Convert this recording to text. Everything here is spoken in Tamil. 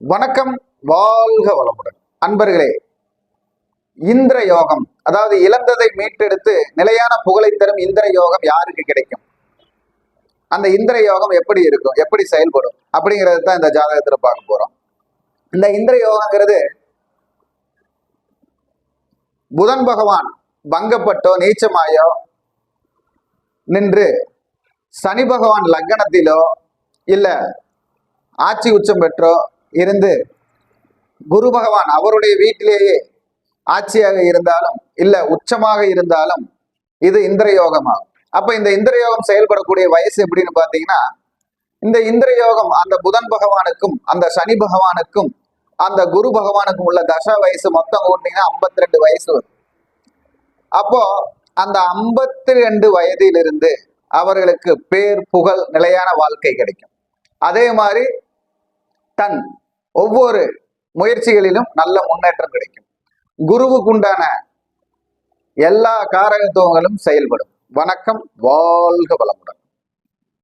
வணக்கம் வாழ்க வளமுடன். அன்பர்களே இந்திர யோகம் அதாவது இழந்ததை மீட்டெடுத்து நிலையான புகழை தரும் இந்திர யோகம் யாருக்கு கிடைக்கும்? அந்த இந்திர யோகம் எப்படி இருக்கும்? எப்படி செயல்படும்? அப்படிங்கிறது தான் இந்த ஜாதகத்துல பார்க்க போறோம். இந்த இந்திர யோகங்கிறது புதன் பகவான் பங்கப்பட்டோ நீச்சமாயோ நின்று சனி பகவான் லக்னத்திலோ இல்ல ஆட்சி உச்சம் பெற்றோ இருந்து குரு பகவான் அவருடைய வீட்டிலேயே ஆட்சியாக இருந்தாலும் இல்ல உச்சமாக இருந்தாலும் இது இந்திர யோகமாகும் அப்ப இந்த இந்திர யோகம் செயல்படக்கூடிய வயசு எப்படின்னு பாத்தீங்கன்னா இந்த இந்திர யோகம் அந்த புதன் பகவானுக்கும் அந்த சனி பகவானுக்கும் அந்த குரு பகவானுக்கும் உள்ள தச வயசு மொத்தம் கூட்டிங்கன்னா ஐம்பத்தி ரெண்டு வயசு வரும். அப்போ அந்த ஐம்பத்தி ரெண்டு வயதிலிருந்து அவர்களுக்கு பேர் புகழ் நிலையான வாழ்க்கை கிடைக்கும். அதே மாதிரி தன் ஒவ்வொரு முயற்சிகளிலும் நல்ல முன்னேற்றம் கிடைக்கும். குருவுக்குண்டான எல்லா காரகத்துவங்களும் செயல்படும். வணக்கம் வாழ்க வளமுடன்.